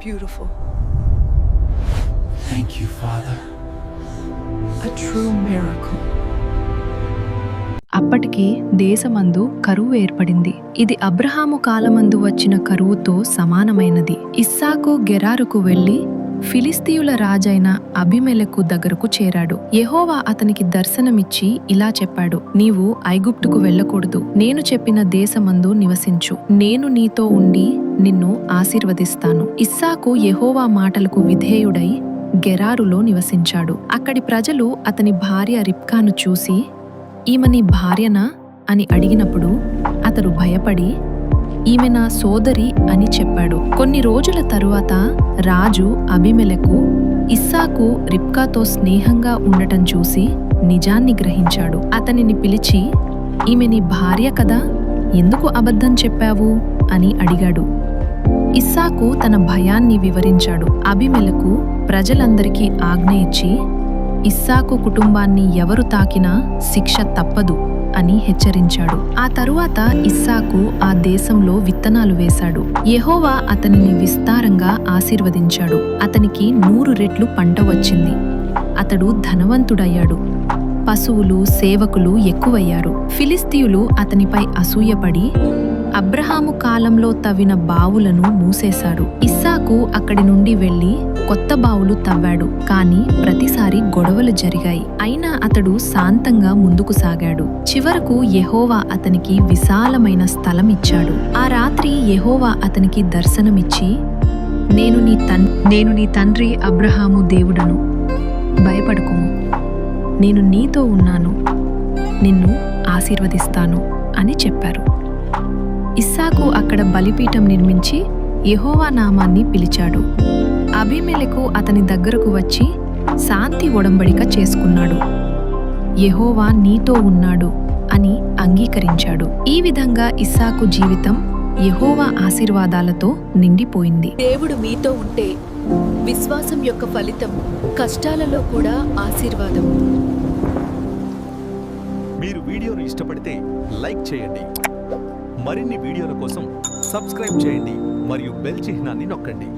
beautiful. Thank you, Father. A true miracle. అప్పటికి దేశమందు కరువు ఏర్పడింది ఇది అబ్రహాము కాలమందు వచ్చిన కరువుతో సమానమైనది ఇస్సాకు గెరారుకు వెళ్ళి ఫిలిస్తీయుల రాజైన అభిమెలకు దగ్గరకు చేరాడు యెహోవా అతనికి దర్శనమిచ్చి ఇలా చెప్పాడు నీవు ఐగుప్తుకు వెళ్ళకూడదు నేను చెప్పిన దేశమందు నివసించు నేను నీతో ఉండి నిన్ను ఆశీర్వదిస్తాను. ఇస్సాకు యహోవా మాటలకు విధేయుడై గెరారులో నివసించాడు. అక్కడి ప్రజలు అతని భార్య రిప్కాను చూసి ఈమె నీ భార్యనా? అని అడిగినప్పుడు అతడు భయపడి ఈమె నా సోదరి అని చెప్పాడు. కొన్ని రోజుల తరువాత రాజు అభిమెలకు ఇస్సాకు రిప్కాతో స్నేహంగా ఉండటం చూసి నిజాన్ని గ్రహించాడు. అతనిని పిలిచి ఈమె నీ భార్య కదా? ఎందుకు అబద్ధం చెప్పావు? అని అడిగాడు. ఇస్సాకు తన భయాన్ని వివరించాడు. అభిమెలకు ప్రజలందరికీ ఆజ్ఞ ఇచ్చి ఇస్సాకు కుటుంబాన్ని ఎవరు తాకినా శిక్ష తప్పదు అని హెచ్చరించాడు. ఆ తరువాత ఇస్సాకు ఆ దేశంలో విత్తనాలు వేశాడు. యహోవా అతనిని విస్తారంగా ఆశీర్వదించాడు. అతనికి నూరు రెట్లు పంట వచ్చింది. అతడు ధనవంతుడయ్యాడు. పశువులు సేవకులు ఎక్కువయ్యారు. ఫిలిస్తీయులు అతనిపై అసూయపడి అబ్రహాము కాలంలో తవ్విన బావులను మూసేశాడు. ఇస్సాకు అక్కడి నుండి వెళ్ళి కొత్త బావులు తవ్వాడు. కాని ప్రతిసారి గొడవలు జరిగాయి. అయినా అతడు శాంతంగా ముందుకు సాగాడు. చివరకు యహోవా అతనికి విశాలమైన స్థలం ఇచ్చాడు. ఆ రాత్రి యహోవా అతనికి దర్శనమిచ్చి నేను నీ తన్ నేను నీ తండ్రి అబ్రహాము దేవుడను. భయపడకుము. నేను నీతో ఉన్నాను. నిన్ను ఆశీర్వదిస్తాను అని చెప్పారు. ఇస్సాకు అక్కడ బలిపీఠం నిర్మించి యెహోవా నామాన్ని పిలిచాడు. అభిమెలకు అతని దగ్గరకు వచ్చి శాంతి ఒడంబడిక చేసుకున్నాడు. యెహోవా నీతో ఉన్నాడు అని అంగీకరించాడు. ఈ విధంగా ఇస్సాకు జీవితం యెహోవా ఆశీర్వాదాలతో నిండిపోయింది. దేవుడు మీతో ఉంటే విశ్వాసం యొక్క ఫలితం కష్టాలలో కూడా ఆశీర్వాదం. మీరు వీడియోను ఇష్టపడితే లైక్ చేయండి. మరిన్ని వీడియోల కోసం సబ్స్క్రైబ్ చేయండి మరియు బెల్ చిహ్నాన్ని నొక్కండి.